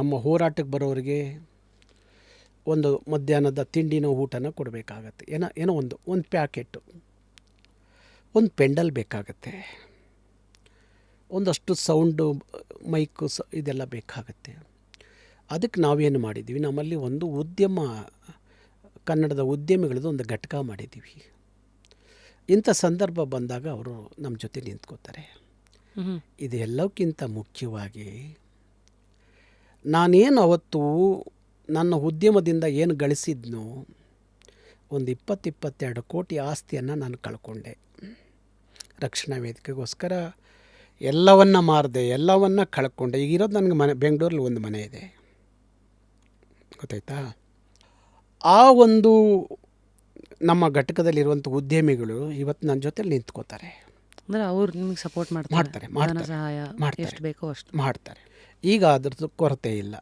ನಮ್ಮ ಹೋರಾಟಕ್ಕೆ ಬರೋರಿಗೆ ಒಂದು ಮಧ್ಯಾಹ್ನದ ತಿಂಡಿನ ಊಟನ ಕೊಡಬೇಕಾಗತ್ತೆ. ಏನೋ ಏನೋ ಒಂದು ಒಂದು ಪ್ಯಾಕೆಟು ಒಂದು ಪೆಂಡಲ್ ಬೇಕಾಗತ್ತೆ. ಒಂದಷ್ಟು ಸೌಂಡು ಮೈಕು ಸ ಇದೆಲ್ಲ ಬೇಕಾಗತ್ತೆ. ಅದಕ್ಕೆ ನಾವೇನು ಮಾಡಿದ್ದೀವಿ? ನಮ್ಮಲ್ಲಿ ಒಂದು ಉದ್ಯಮ ಕನ್ನಡದ ಉದ್ಯಮಿಗಳದ್ದು ಒಂದು ಘಟಕ ಮಾಡಿದ್ದೀವಿ. ಇಂಥ ಸಂದರ್ಭ ಬಂದಾಗ ಅವರು ನಮ್ಮ ಜೊತೆ ನಿಂತ್ಕೋತಾರೆ. ಇದೆಲ್ಲಕ್ಕಿಂತ ಮುಖ್ಯವಾಗಿ ನಾನೇನು ಅವತ್ತು ನನ್ನ ಉದ್ಯಮದಿಂದ ಏನು ಗಳಿಸಿದ್ನೋ ಒಂದು ಇಪ್ಪತ್ತು ಇಪ್ಪತ್ತೆರಡು ಕೋಟಿ ಆಸ್ತಿಯನ್ನು ನಾನು ಕಳ್ಕೊಂಡೆ. ರಕ್ಷಣಾ ವೇದಿಕೆಗೋಸ್ಕರ ಎಲ್ಲವನ್ನ ಮಾರಿದೆ ಎಲ್ಲವನ್ನ ಕಳ್ಕೊಂಡೆ. ಈಗ ಇರೋದು ನನಗೆ ಮನೆ ಬೆಂಗಳೂರಲ್ಲಿ ಒಂದು ಮನೆ ಇದೆ. ಗೊತ್ತಾಯ್ತಾ? ಆ ಒಂದು ನಮ್ಮ ಘಟಕದಲ್ಲಿರುವಂಥ ಉದ್ಯಮಿಗಳು ಇವತ್ತು ನನ್ನ ಜೊತೆಲಿ ನಿಂತ್ಕೋತಾರೆ. ಅಂದರೆ ಅವ್ರು ನಿಮಗೆ ಸಪೋರ್ಟ್ ಮಾಡ್ತಾರೆ. ಮಾಡ್ತಾರೆ, ಮಾಡ್ತಾರೆ, ಸಹಾಯ ಮಾಡ್ತಾರೆ. ಎಷ್ಟು ಬೇಕೋ ಅಷ್ಟು. ಮಾಡ್ತಾರೆ. ಈಗ ಅದ್ರದ್ದು ಕೊರತೆ ಇಲ್ಲ